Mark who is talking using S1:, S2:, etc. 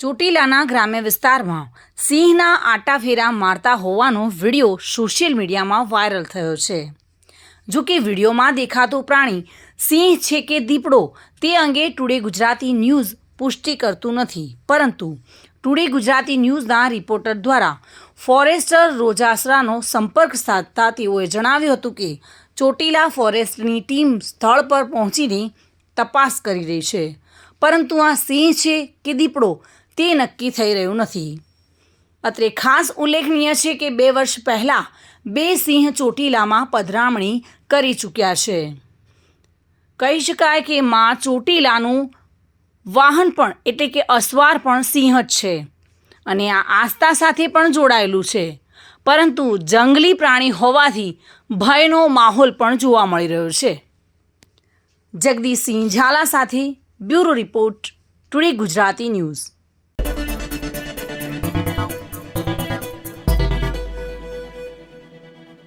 S1: ચોટીલાના ગ્રામ્ય વિસ્તારમાં સિંહના આટાફેરા મારતા હોવાનો વીડિયો સોશિયલ મીડિયામાં વાયરલ થયો છે. જો કે વિડીયોમાં દેખાતું પ્રાણી સિંહ છે કે દીપડો તે અંગે ટુડે ગુજરાતી ન્યૂઝ પુષ્ટિ કરતું નથી. પરંતુ ટુડે ગુજરાતી ન્યૂઝના રિપોર્ટર દ્વારા ફોરેસ્ટર રોજાસરાનો સંપર્ક સાધતા તેઓએ જણાવ્યું હતું કે ચોટીલા ફોરેસ્ટની ટીમ સ્થળ પર પહોંચીને તપાસ કરી રહી છે. પરંતુ આ સિંહ છે કે દીપડો તે નક્કી થઈ રહ્યું નથી. અત્રે ખાસ ઉલ્લેખનીય છે કે બે વર્ષ પહેલાં બે સિંહ ચોટીલામાં પધરામણી કરી ચૂક્યા છે. કહી શકાય કે માં ચોટીલાનું વાહન પણ, એટલે કે અસવાર પણ સિંહ જ છે અને આ આસ્થા સાથે પણ જોડાયેલું છે. પરંતુ જંગલી પ્રાણી હોવાથી ભયનો માહોલ પણ જોવા મળી રહ્યો છે. જગદીશ સિંહ ઝાલા સાથે bureau report today Gujarati news.